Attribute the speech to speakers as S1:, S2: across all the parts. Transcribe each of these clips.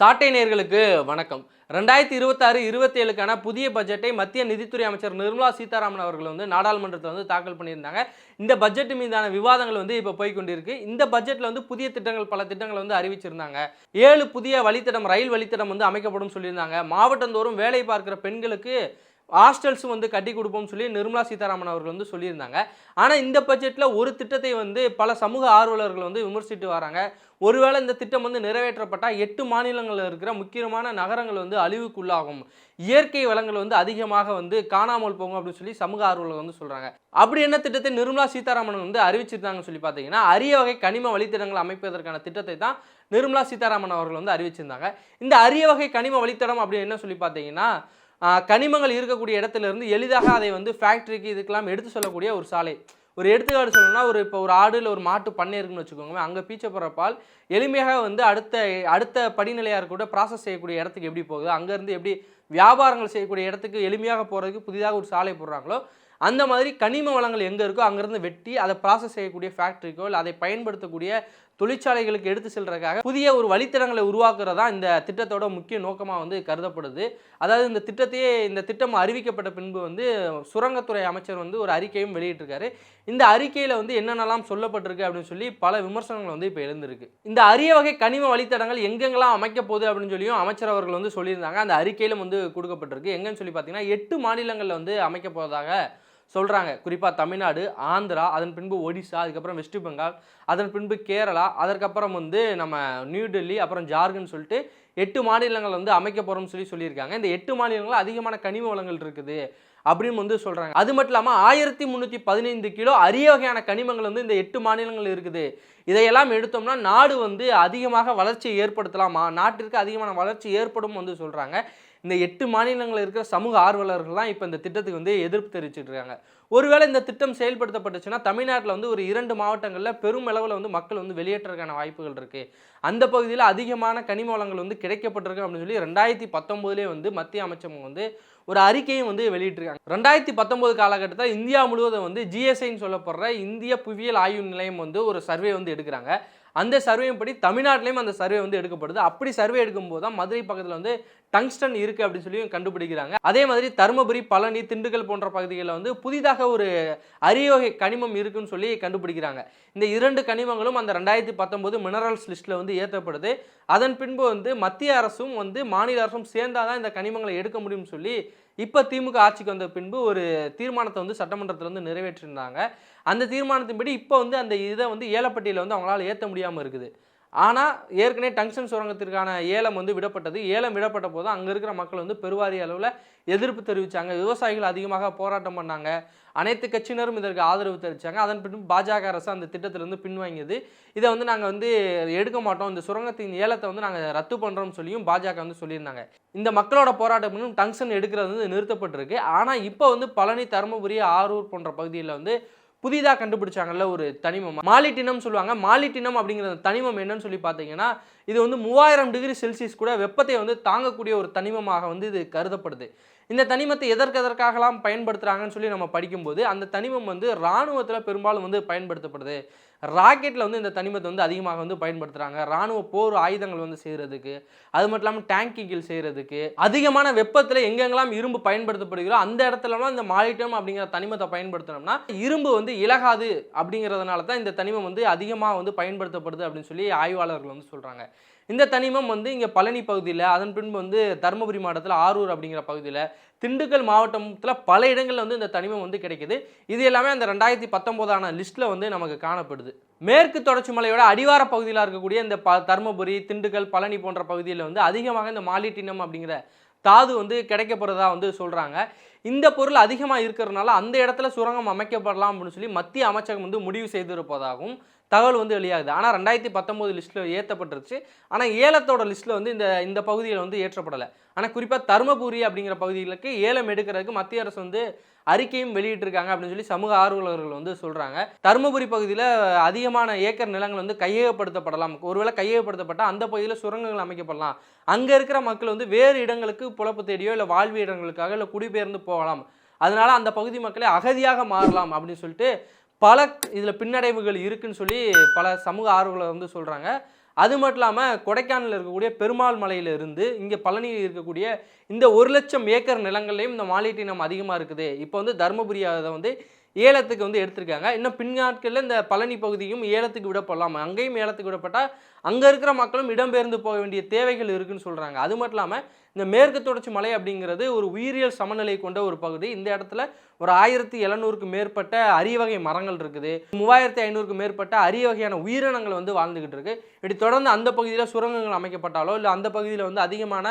S1: சாட்டை நேர்களுக்கு வணக்கம். ரெண்டாயிரத்தி இருபத்தாறு இருபத்தேழுக்கான புதிய பட்ஜெட்டை மத்திய நிதித்துறை அமைச்சர் நிர்மலா சீதாராமன் அவர்கள் வந்து நாடாளுமன்றத்தில் வந்து தாக்கல் பண்ணியிருந்தாங்க. இந்த பட்ஜெட் மீதான விவாதங்கள் வந்து இப்போ போய்கொண்டிருக்கு. இந்த பட்ஜெட்டில் வந்து புதிய திட்டங்கள் பல திட்டங்கள் வந்து அறிவிச்சிருந்தாங்க. ஏழு புதிய வழித்தடம் ரயில் வழித்தடம் வந்து அமைக்கப்படும் சொல்லியிருந்தாங்க. மாவட்டந்தோறும் வேலை பார்க்குற பெண்களுக்கு ஹாஸ்டல்ஸும் வந்து கட்டி கொடுப்போம்னு சொல்லி நிர்மலா சீதாராமன் அவர்கள் வந்து சொல்லியிருந்தாங்க. ஆனால் இந்த பட்ஜெட்டில் ஒரு திட்டத்தை வந்து பல சமூக ஆர்வலர்கள் வந்து விமர்சித்து வராங்க. ஒருவேளை இந்த திட்டம் வந்து நிறைவேற்றப்பட்டால் எட்டு மாநிலங்களில் இருக்கிற முக்கியமான நகரங்கள் வந்து அழிவுக்குள்ளாகும். இயற்கை வளங்கள் வந்து அதிகமாக வந்து காணாமல் போகும் அப்படின்னு சொல்லி சமூக ஆர்வலர்கள் வந்து சொல்கிறாங்க அப்படி என்ன திட்டத்தை நிர்மலா சீதாராமன் வந்து அறிவிச்சிருந்தாங்கன்னு சொல்லி பார்த்தீங்கன்னா அரிய வகை கனிம வழித்தடங்கள் அமைப்பதற்கான திட்டத்தை தான் நிர்மலா சீதாராமன் அவர்கள் வந்து அறிவிச்சிருந்தாங்க. இந்த அரிய வகை கனிம வழித்தடம் அப்படின்னு என்ன சொல்லி பார்த்தீங்கன்னா கனிமங்கள் இருக்கக்கூடிய இடத்துல இருந்து எளிதாக அதை வந்து ஃபேக்ட்ரிக்கு இதுக்கெல்லாம் எடுத்து சொல்லக்கூடிய ஒரு சாலை. ஒரு எடுத்துக்காட்டு சொல்லணும்னா ஒரு இப்போ ஒரு ஆடு இல்லை ஒரு மாட்டு பண்ணை இருக்குன்னு வச்சுக்கோங்க அங்கே பீச்சப்படுற பால் எளிமையாக வந்து அடுத்த அடுத்த படிநிலையாக இருக்கக்கூட ப்ராசஸ் செய்யக்கூடிய இடத்துக்கு எப்படி போகுது? அங்கேருந்து எப்படி வியாபாரங்கள் செய்யக்கூடிய இடத்துக்கு எளிமையாக போகிறதுக்கு புதிதாக ஒரு சாலை போடுறாங்களோ அந்த மாதிரி கனிம வளங்கள் எங்கே இருக்கோ அங்கேருந்து வெட்டி அதை ப்ராசஸ் செய்யக்கூடிய ஃபேக்ட்ரிக்கோ இல்லை அதை பயன்படுத்தக்கூடிய தொழிற்சாலைகளுக்கு எடுத்து செல்றதுக்காக புதிய ஒரு வழித்தடங்களை உருவாக்குறதா இந்த திட்டத்தோட முக்கிய நோக்கமாக வந்து கருதப்படுது. அதாவது இந்த திட்டத்தையே இந்த திட்டம் அறிவிக்கப்பட்ட பின்பு வந்து சுரங்கத்துறை அமைச்சர் வந்து ஒரு அறிக்கையும் வெளியிட்டிருக்காரு. இந்த அறிக்கையில் வந்து என்னென்னலாம் சொல்லப்பட்டிருக்கு அப்படின்னு சொல்லி பல விமர்சனங்கள் வந்து இப்போ எழுந்திருக்கு. இந்த அரிய வகை கனிம வழித்தடங்கள் எங்கெங்கெல்லாம் அமைக்க போகுது அப்படின்னு சொல்லியும் அமைச்சர் அவர்கள் வந்து சொல்லியிருந்தாங்க. அந்த அறிக்கையிலும் வந்து கொடுக்கப்பட்டிருக்கு. எங்கன்னு சொல்லி பார்த்தீங்கன்னா எட்டு மாநிலங்களில் வந்து அமைக்க போவதாக சொல்கிறாங்க குறிப்பாக தமிழ்நாடு ஆந்திரா அதன் பின்பு ஒடிசா அதுக்கப்புறம் வெஸ்ட் பெங்கால் அதன் பின்பு கேரளா அதற்கப்புறம் வந்து நம்ம நியூ டெல்லி அப்புறம் ஜார்க்கண்ட் சொல்லிட்டு எட்டு மாநிலங்கள் வந்து அமைக்க போகிறோம்னு சொல்லி சொல்லியிருக்காங்க. இந்த எட்டு மாநிலங்களில் அதிகமான கனிம வளங்கள் இருக்குது அப்படின்னு வந்து சொல்கிறாங்க அது மட்டும் இல்லாமல் ஆயிரத்தி முந்நூற்றி பதினைந்து கிலோ அரிய வகையான கனிமங்கள் வந்து இந்த எட்டு மாநிலங்கள் இருக்குது. இதையெல்லாம் எடுத்தோம்னா நாடு வந்து அதிகமாக வளர்ச்சியை ஏற்படுத்தலாமா. நாட்டிற்கு அதிகமான வளர்ச்சி ஏற்படும் வந்து சொல்கிறாங்க இந்த எட்டு மாநிலங்களில் இருக்கிற சமூக ஆர்வலர்கள்லாம் இப்போ இந்த திட்டத்துக்கு வந்து எதிர்ப்பு தெரிவிச்சிட்டு இருக்காங்க. ஒருவேளை இந்த திட்டம் செயல்படுத்தப்பட்டுச்சுன்னா தமிழ்நாட்டில் வந்து ஒரு இரண்டு மாவட்டங்களில் பெரும் அளவில் வந்து மக்கள் வந்து வெளியேற்றதுக்கான வாய்ப்புகள் இருக்குது அந்த பகுதியில் அதிகமான கனிம வளங்கள் வந்து கிடைக்கப்பட்டிருக்கு அப்படின்னு சொல்லி ரெண்டாயிரத்தி பத்தொம்போதுலேயே வந்து மத்திய அமைச்சகம் வந்து ஒரு அறிக்கையும் வந்து வெளியிட்டிருக்காங்க. ரெண்டாயிரத்தி பத்தொம்போது காலகட்டத்தில் இந்தியா முழுவதும் வந்து ஜிஎஸ்ஐன்னு சொல்லப்படுற இந்திய புவியியல் ஆய்வு நிலையம் வந்து ஒரு சர்வே வந்து எடுக்கிறாங்க. அந்த சர்வேயும் படி தமிழ்நாட்டிலையும் அந்த சர்வே வந்து எடுக்கப்படுது. அப்படி சர்வே எடுக்கும்போது தான் மதுரை பக்கத்தில் வந்து டங்ஸ்டன் இருக்குது அப்படின்னு சொல்லி கண்டுபிடிக்கிறாங்க. அதே மாதிரி தருமபுரி பழனி திண்டுக்கல் போன்ற பகுதிகளில் வந்து புதிதாக ஒரு அரியோகை கனிமம் இருக்குன்னு சொல்லி கண்டுபிடிக்கிறாங்க. இந்த இரண்டு கனிமங்களும் அந்த ரெண்டாயிரத்தி பத்தொம்போது மினரல்ஸ் லிஸ்ட்டில் வந்து ஏற்றப்படுது. அதன் பின்பு வந்து மத்திய அரசும் வந்து மாநில அரசும் சேர்ந்தாதான் இந்த கனிமங்களை எடுக்க முடியும்னு சொல்லி இப்போ திமுக ஆட்சிக்கு வந்த பின்பு ஒரு தீர்மானத்தை வந்து சட்டமன்றத்தில் வந்து நிறைவேற்றியிருந்தாங்க அந்த தீர்மானத்தின்படி இப்போ வந்து அந்த இதை வந்து ஏலப்பட்டியில் வந்து அவங்களால ஏற்ற முடியாது முடியாமல் இருக்குது. ஆனால் ஏற்கனவே டங்ஷன் சுரங்கத்திற்கான ஏலம் வந்து விடப்பட்டது. ஏலம் விடப்பட்ட போது அங்கே இருக்கிற மக்கள் வந்து பெருவாரிய அளவில் எதிர்ப்பு தெரிவித்தாங்க விவசாயிகள் அதிகமாக போராட்டம் பண்ணாங்க. அனைத்து கட்சியினரும் இதற்கு ஆதரவு தெரிவித்தாங்க அதன் பின் பாஜக அரசு அந்த திட்டத்திலிருந்து பின்வாங்கியது. இதை வந்து நாங்கள் வந்து எடுக்க மாட்டோம். இந்த சுரங்கத்தின் ஏலத்தை வந்து நாங்கள் ரத்து பண்ணுறோம்னு சொல்லியும் பாஜக வந்து சொல்லியிருந்தாங்க. இந்த மக்களோட போராட்டம் டங்ஷன் எடுக்கிறது வந்து நிறுத்தப்பட்டிருக்கு. ஆனால் இப்போ வந்து பழனி தருமபுரி ஆரூர் போன்ற பகுதியில் வந்து புதிதாக கண்டுபிடிச்சாங்கல்ல ஒரு தனிமம். மாலிட்டினம் சொல்லுவாங்க. மாலிட்டினம் அப்படிங்கிற அந்த தனிமம் என்னன்னு சொல்லி பார்த்தீங்கன்னா இது வந்து மூவாயிரம் டிகிரி செல்சியஸ் கூட வெப்பத்தை வந்து தாங்கக்கூடிய ஒரு தனிமமாக வந்து இது கருதப்படுது. இந்த தனிமத்தை எதற்கு எதற்காகலாம் பயன்படுத்துகிறாங்கன்னு சொல்லி நம்ம படிக்கும்போது அந்த தனிமம் வந்து இராணுவத்தில் பெரும்பாலும் வந்து பயன்படுத்தப்படுது. ராக்கெட்டில் வந்து இந்த தனிமத்தை வந்து அதிகமாக வந்து பயன்படுத்துகிறாங்க ராணுவ போர் ஆயுதங்கள் வந்து செய்கிறதுக்கு அது மட்டும் இல்லாமல் டேங்கிகள் செய்கிறதுக்கு அதிகமான வெப்பத்தில் எங்கெங்கெல்லாம் இரும்பு பயன்படுத்தப்படுகிறோ அந்த இடத்துலலாம் இந்த மாலிட்டம் அப்படிங்கிற தனிமத்தை பயன்படுத்தினோம்னா இரும்பு வந்து இலகாது அப்படிங்கிறதுனால தான் இந்த தனிமம் வந்து அதிகமாக வந்து பயன்படுத்தப்படுது அப்படின்னு சொல்லி ஆய்வாளர்கள் வந்து சொல்கிறாங்க இந்த தனிமம் வந்து இங்கே பழனி பகுதியில் அதன் பின்பு வந்து தருமபுரி மாவட்டத்தில் ஆரூர் அப்படிங்கிற பகுதியில் திண்டுக்கல் மாவட்டத்தில் பல இடங்களில் வந்து இந்த தனிமம் வந்து கிடைக்குது. இது எல்லாமே அந்த ரெண்டாயிரத்தி பத்தொம்போதான லிஸ்ட்டில் வந்து நமக்கு காணப்படுது. மேற்கு தொடர்ச்சி மலையோட அடிவார பகுதியில் இருக்கக்கூடிய இந்த ப தருமபுரி திண்டுக்கல் பழனி போன்ற பகுதியில் வந்து அதிகமாக இந்த மாலிட்டினம் அப்படிங்கிற தாது வந்து கிடைக்கப்படுறதா வந்து சொல்கிறாங்க இந்த பொருள் அதிகமாக இருக்கிறதுனால அந்த இடத்துல சுரங்கம் அமைக்கப்படலாம் அப்படின்னு சொல்லி மத்திய அமைச்சகம் வந்து முடிவு செய்திருப்பதாகவும் தகவல் வந்து வெளியாகுது. ஆனால் ரெண்டாயிரத்தி பத்தொம்போது லிஸ்ட்டில் ஏற்றப்பட்டுருச்சு ஆனால் ஏலத்தோட லிஸ்ட்டில் வந்து இந்த இந்த பகுதியில் வந்து ஏற்றப்படலை. ஆனால் குறிப்பாக தருமபுரி அப்படிங்கிற பகுதிகளுக்கு ஏலம் எடுக்கிறதுக்கு மத்திய அரசு வந்து அறிக்கையும் வெளியிட்டிருக்காங்க அப்படின்னு சொல்லி சமூக ஆர்வலர்கள் வந்து சொல்கிறாங்க தருமபுரி பகுதியில் அதிகமான ஏக்கர் நிலங்கள் வந்து கையகப்படுத்தப்படலாம். ஒருவேளை கையகப்படுத்தப்பட்டால் அந்த பகுதியில் சுரங்கங்கள் அமைக்கப்படலாம். அங்கே இருக்கிற மக்கள் வந்து வேறு இடங்களுக்கு புலப்பு தேடியோ இல்லை வாழ்வு இடங்களுக்காக இல்லை குடிபெயர்ந்து போகலாம். அதனால் அந்த பகுதி மக்களை அகதியாக மாறலாம் அப்படின்னு சொல்லிட்டு பல இதில் பின்னடைவுகள் இருக்குன்னு சொல்லி பல சமூக ஆர்வலர் வந்து சொல்கிறாங்க அது மட்டும் இல்லாமல் கொடைக்கானலில் இருக்கக்கூடிய பெருமாள் மலையில் இருந்து இங்கே பழனியில் இருக்கக்கூடிய இந்த ஒரு லட்சம் ஏக்கர் நிலங்கள்லையும் இந்த மாலிட்டினம் அதிகமாக இருக்குது. இப்போ வந்து தருமபுரி அதை வந்து ஏலத்துக்கு வந்து எடுத்திருக்காங்க. இன்னும் பின்னாட்களில் இந்த பழனி பகுதியும் ஏலத்துக்கு விடப்படலாம். அங்கேயும் ஏலத்துக்கு விடப்பட்டால் அங்கே இருக்கிற மக்களும் இடம்பெயர்ந்து போக வேண்டிய தேவைகள் இருக்குன்னு சொல்கிறாங்க அது மட்டும் இல்லாமல் இந்த மேற்கு தொடர்ச்சி மலை அப்படிங்கிறது ஒரு உயிரியல் சமநிலை கொண்ட ஒரு பகுதி. இந்த இடத்துல ஒரு ஆயிரத்தி எழுநூறுக்கு மேற்பட்ட அரிய வகை மரங்கள் இருக்குது. மூவாயிரத்தி ஐநூறுக்கு மேற்பட்ட அரிய வகையான உயிரினங்கள் வந்து வாழ்ந்துகிட்டு இருக்கு. இப்படி தொடர்ந்து அந்த பகுதியில் சுரங்கங்கள் அமைக்கப்பட்டாலோ இல்லை அந்த பகுதியில் வந்து அதிகமான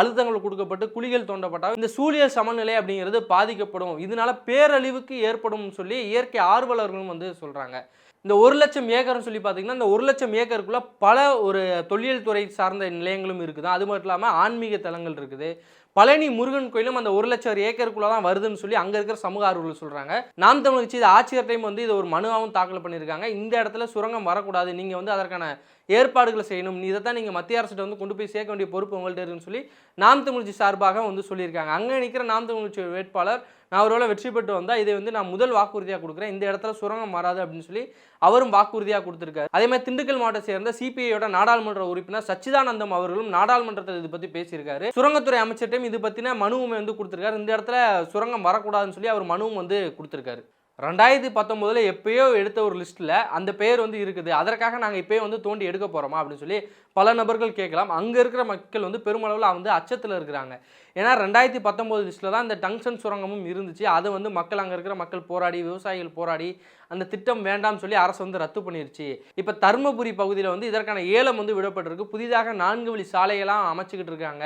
S1: அழுத்தங்கள் கொடுக்கப்பட்டு குழிகள் தோண்டப்பட்டாலோ இந்த சூழியல் சமநிலை அப்படிங்கிறது பாதிக்கப்படும். இதனால பேரழிவுக்கு ஏற்படும் சொல்லி இயற்கை ஆர்வலர்களும் வந்து சொல்கிறாங்க இந்த ஒரு லட்சம் ஏக்கர்னு சொல்லி பார்த்தீங்கன்னா இந்த ஒரு லட்சம் ஏக்கருக்குள்ளே பல ஒரு தொல்லியல் துறை சார்ந்த நிலையங்களும் இருக்குது. அது மட்டும் இல்லாமல் ஆன்மீக தலங்கள் இருக்குது. பழனி முருகன் கோயிலும் அந்த ஒரு லட்சம் ஏக்கருக்குள்ளே தான் வருதுன்னு சொல்லி அங்கே இருக்கிற சமூக ஆர்வலர்கள் சொல்கிறாங்க நாம் தமிழ் கட்சி இது ஆட்சியர் டைம் வந்து இது ஒரு மனுவாகவும் தாக்கல் பண்ணியிருக்காங்க. இந்த இடத்துல சுரங்கம் வரக்கூடாது. நீங்கள் வந்து அதற்கான ஏற்பாடுகளை செய்யணும். இதை தான் நீங்கள் மத்திய அரசிட்ட வந்து கொண்டு போய் சேர்க்க வேண்டிய பொறுப்பு உங்கள்கிட்ட இருக்குன்னு சொல்லி நாம் தமிழ்ச்சி சார்பாக வந்து சொல்லியிருக்காங்க. அங்கே நிற்கிற நாம் தமிழ்ச்சி வேட்பாளர் நான் ஒருவேளை வெற்றி பெற்று வந்தால் இதை வந்து நான் முதல் வாக்குறுதியாக கொடுக்குறேன். இந்த இடத்துல சுரங்கம் வராது அப்படின்னு சொல்லி அவரும் வாக்குறுதியாக கொடுத்துருக்காரு. அதே மாதிரி திண்டுக்கல் மாவட்டத்தை சேர்ந்த சிபிஐயோட நாடாளுமன்ற உறுப்பினர் சச்சிதானந்தம் அவர்களும் நாடாளுமன்றத்தில் இது பற்றி பேசியிருக்காரு. சுரங்கத்துறை அமைச்சர்கிட்டையும் இது பற்றின மனுவும் வந்து கொடுத்துருக்காரு. இந்த இடத்துல சுரங்கம் வரக்கூடாதுன்னு சொல்லி அவர் மனுவும் வந்து கொடுத்துருக்காரு. ரெண்டாயிரத்தி பத்தொம்போதில் எப்பயோ எடுத்த ஒரு லிஸ்ட்டில் அந்த பெயர் வந்து இருக்குது. அதற்காக நாங்கள் இப்போயே வந்து தோண்டி எடுக்க போகிறோமா அப்படின்னு சொல்லி பல நபர்கள் கேட்கலாம். அங்கே இருக்கிற மக்கள் வந்து பெருமளவில் வந்து அச்சத்தில் இருக்கிறாங்க. ஏன்னா ரெண்டாயிரத்தி பத்தொம்போது லிஸ்ட்டில் தான் இந்த டங்ஷன் சுரங்கமும் இருந்துச்சு. அதை வந்து மக்கள் அங்கே இருக்கிற மக்கள் போராடி விவசாயிகள் போராடி அந்த திட்டம் வேண்டாம்னு சொல்லி அரசு வந்து ரத்து பண்ணிருச்சு. இப்போ தருமபுரி பகுதியில் வந்து இதற்கான ஏலம் வந்து விடப்பட்டிருக்கு. புதிதாக நான்கு வழி சாலையெல்லாம் அமைச்சிக்கிட்டு இருக்காங்க.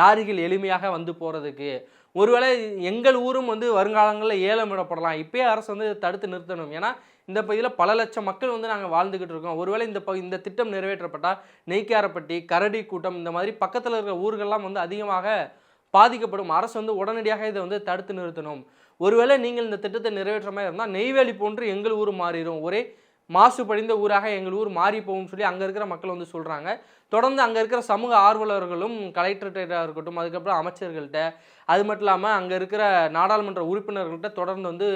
S1: லாரிகள் எளிமையாக வந்து போகிறதுக்கு ஒருவேளை எங்கள் ஊரும் வந்து வருங்காலங்களில் ஏலமிடப்படலாம். இப்போயே இப்பயே அரசு வந்து தடுத்து நிறுத்தணும். ஏன்னா இந்த பகுதியில் பல லட்சம் மக்கள் வந்து நாங்கள் வாழ்ந்துக்கிட்டு இருக்கோம். ஒருவேளை இந்த பகு இந்த திட்டம் நிறைவேற்றப்பட்டால் நெய்க்காரப்பட்டி கரடி கூட்டம் இந்த மாதிரி பக்கத்தில் இருக்கிற ஊர்கள்லாம் வந்து அதிகமாக பாதிக்கப்படும். அரசு வந்து உடனடியாக இதை வந்து தடுத்து நிறுத்தணும். ஒருவேளை நீங்கள் இந்த திட்டத்தை நிறைவேற்ற மாதிரி இருந்தால் நெய்வேலி போன்று எங்கள் ஊர் மாறிடும். ஒரே மாசுபடிந்த ஊராக எங்கள் ஊர் மாறி போகும் சொல்லி அங்கே இருக்கிற மக்கள் வந்து சொல்கிறாங்க தொடர்ந்து அங்கே இருக்கிற சமூக ஆர்வலர்களும் கலெக்டர்கிட்ட இருக்கட்டும் அதுக்கப்புறம் அமைச்சர்கள்ட்ட அது மட்டும் இல்லாமல் அங்கே இருக்கிற நாடாளுமன்ற உறுப்பினர்கள்ட்ட தொடர்ந்து வந்து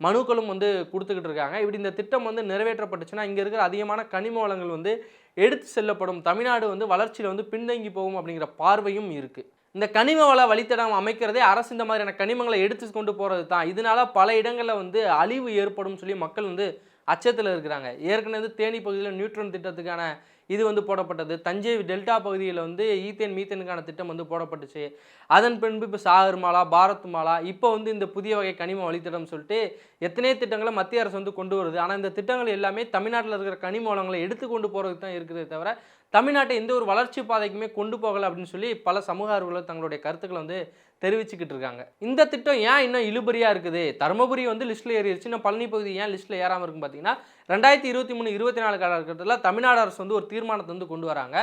S1: மனுக்களும் வந்து கொடுத்துக்கிட்டு இருக்காங்க. இப்படி இந்த திட்டம் வந்து நிறைவேற்றப்பட்டுச்சுன்னா இங்கே இருக்கிற அதிகமான கனிம வளங்கள் வந்து எடுத்து செல்லப்படும். தமிழ்நாடு வந்து வளர்ச்சியில் வந்து பின்தங்கி போகும் அப்படிங்கிற பார்வையும் இருக்குது இந்த கனிம வள வழித்தடம் அமைக்கிறதே அரசு இந்த மாதிரியான கனிமங்களை எடுத்து கொண்டு போகிறது தான் இதனால் பல இடங்களில் வந்து அழிவு ஏற்படும் சொல்லி மக்கள் வந்து அச்சத்தில் இருக்கிறாங்க. ஏற்கனவே தேனி பகுதியில் நியூட்ரன் திட்டத்துக்கான இது வந்து போடப்பட்டது. தஞ்சை டெல்டா பகுதியில் வந்து ஈத்தேன் மீத்தேனுக்கான திட்டம் வந்து போடப்பட்டுச்சு. அதன் பின்பு இப்போ சாகர் மாலா பாரத் மாலா இப்போ வந்து இந்த புதிய வகை கனிம வழித்திட்டம் சொல்லிட்டு எத்தனையோ திட்டங்களை மத்திய அரசு வந்து கொண்டு வருது. ஆனால் இந்த திட்டங்கள் எல்லாமே தமிழ்நாட்டில் இருக்கிற கனிம வளங்களை எடுத்து கொண்டு போகிறதுக்கு தான் இருக்குதே தவிர தமிழ்நாட்டை எந்த ஒரு வளர்ச்சி பாதைக்குமே கொண்டு போகலை அப்படின்னு சொல்லி பல சமூக ஆர்வலர்கள் தங்களுடைய கருத்துக்களை வந்து தெரிவிச்சுக்கிட்டு இருக்காங்க. இந்த திட்டம் ஏன் இன்னும் இழுபறியாக இருக்குது? தருமபுரி வந்து லிஸ்ட்டில் ஏறிடுச்சு. இன்னும் பழனி பகுதி ஏன் லிஸ்ட்டில் ஏறாமல் இருக்குன்னு பார்த்தீங்கன்னா ரெண்டாயிரத்தி இருபத்தி மூணு இருபத்தி நாலு காலகட்டத்தில் தமிழ்நாடு அரசு வந்து ஒரு தீர்மானத்தை வந்து கொண்டு வராங்க.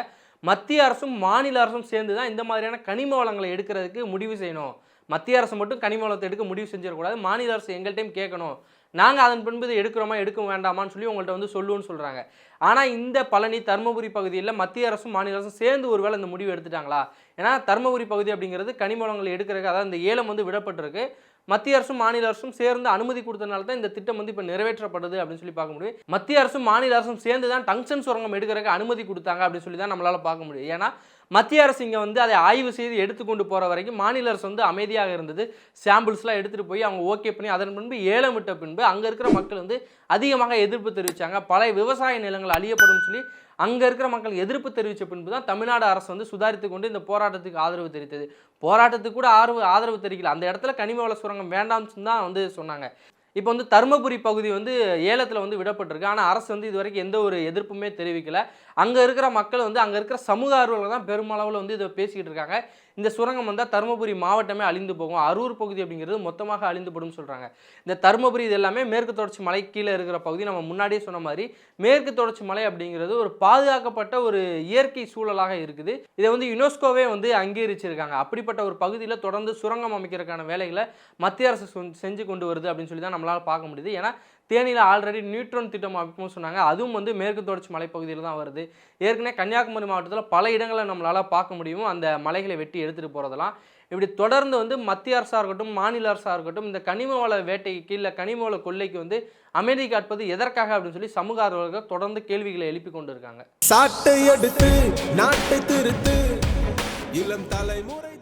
S1: மத்திய அரசும் மாநில அரசும் சேர்ந்து தான் இந்த மாதிரியான கனிம வளங்களை எடுக்கிறதுக்கு முடிவு செய்யணும். மத்திய அரசு மட்டும் கனிம வளத்தை எடுக்க முடிவு செஞ்சிடக்கூடாது. மாநில அரசு எங்கள்கிட்டையும் கேட்கணும். நாங்கள் அதன் பின்பு இதை எடுக்கிறோமா எடுக்க வேண்டாமான்னு சொல்லி உங்கள்கிட்ட வந்து சொல்லுவோன்னு சொல்கிறாங்க ஆனால் இந்த பழனி தருமபுரி பகுதியில் மத்திய அரசும் மாநில அரசும் சேர்ந்து ஒருவேளை இந்த முடிவு எடுத்துட்டாங்களா? ஏன்னா தருமபுரி பகுதி அப்படிங்கிறது கனிம எடுக்கிறதுக்கு அதாவது இந்த ஏலம் வந்து விடப்பட்டிருக்கு. மத்திய அரசும் மாநில அரசும் சேர்ந்து அனுமதி கொடுத்தனால தான் இந்த திட்டம் வந்து இப்போ நிறைவேற்றப்படுது அப்படின்னு சொல்லி பார்க்க முடியும். மத்திய அரசும் மாநில அரசும் சேர்ந்து தான் டங்ஷன் சுரங்கம் எடுக்கிறதுக்கு அனுமதி கொடுத்தாங்க அப்படின்னு சொல்லி தான் நம்மளால் பார்க்க முடியும். ஏன்னா மத்திய அரசு இங்கே வந்து அதை ஆய்வு செய்து எடுத்துக்கொண்டு போகிற வரைக்கும் மாநில அரசு வந்து அமைதியாக இருந்தது. சாம்பிள்ஸ்லாம் எடுத்துகிட்டு போய் அவங்க ஓகே பண்ணி அதன் பின்பு ஏலம் விட்ட பின்பு அங்கே இருக்கிற மக்கள் வந்து அதிகமாக எதிர்ப்பு தெரிவித்தாங்க பல விவசாய நிலங்கள் அழியப்படும் சொல்லி அங்கே இருக்கிற மக்கள் எதிர்ப்பு தெரிவித்த பின்பு தான் தமிழ்நாடு அரசு வந்து சுதாரித்து கொண்டு இந்த போராட்டத்துக்கு ஆதரவு தெரிவித்தது. போராட்டத்துக்கு கூட ஆர்வ ஆதரவு தெரிவிக்கல. அந்த இடத்துல கனிம வள சுரங்கம் வேண்டாம்னு தான் வந்து சொன்னாங்க. இப்போ வந்து தருமபுரி பகுதி வந்து ஏலத்தில் வந்து விடப்பட்டிருக்கு. ஆனால் அரசு வந்து இது வரைக்கும் எந்த ஒரு எதிர்ப்புமே தெரிவிக்கலை. அங்கே இருக்கிற மக்கள் வந்து அங்கே இருக்கிற சமூக ஆர்வலர்கள் தான் பெருமளவில் வந்து இதை பேசிக்கிட்டு இருக்காங்க. இந்த சுரங்கம் வந்தால் தருமபுரி மாவட்டமே அழிந்து போகும். அரூர் பகுதி அப்படிங்கிறது மொத்தமாக அழிந்துபடும் சொல்கிறாங்க இந்த தருமபுரி இது எல்லாமே மேற்கு தொடர்ச்சி மலை கீழே இருக்கிற பகுதி. நம்ம முன்னாடியே சொன்ன மாதிரி மேற்கு தொடர்ச்சி மலை அப்படிங்கிறது ஒரு பாதுகாக்கப்பட்ட ஒரு இயற்கை சூழலாக இருக்குது. இதை வந்து யுனெஸ்கோவே வந்து அங்கீகரிச்சிருக்காங்க. அப்படிப்பட்ட ஒரு பகுதியில் தொடர்ந்து சுரங்கம் அமைக்கிறதுக்கான வேலைகளை மத்திய அரசு செஞ்சு கொண்டு வருது அப்படின்னு சொல்லி தான் நம்மளால் பார்க்க முடியுது. ஏன்னா தேனியில் ஆல்ரெடி நியூட்ரன் திட்டம் அமைப்பும் சொன்னாங்க. அதுவும் வந்து மேற்கு தொடர்ச்சி மலைப்பகுதியில் தான் வருது. ஏற்கனவே கன்னியாகுமரி மாவட்டத்தில் பல இடங்களை நம்மளால் பார்க்க முடியும். அந்த மலைகளை வெட்டி எடுத்துகிட்டு போகிறதெல்லாம் இப்படி தொடர்ந்து வந்து மத்திய அரசாக இருக்கட்டும் மாநில அரசாக இருக்கட்டும் இந்த கனிம வள வேட்டைக்கு கீழே கனிம வள கொள்ளைக்கு வந்து அமைதி காட்பது எதற்காக அப்படின்னு சொல்லி சமூக ஆர்வலர்கள் தொடர்ந்து கேள்விகளை எழுப்பி கொண்டு இருக்காங்க
S2: சாட்டை எடுத்து நாட்டை திருத்து இளம் தலைமுறை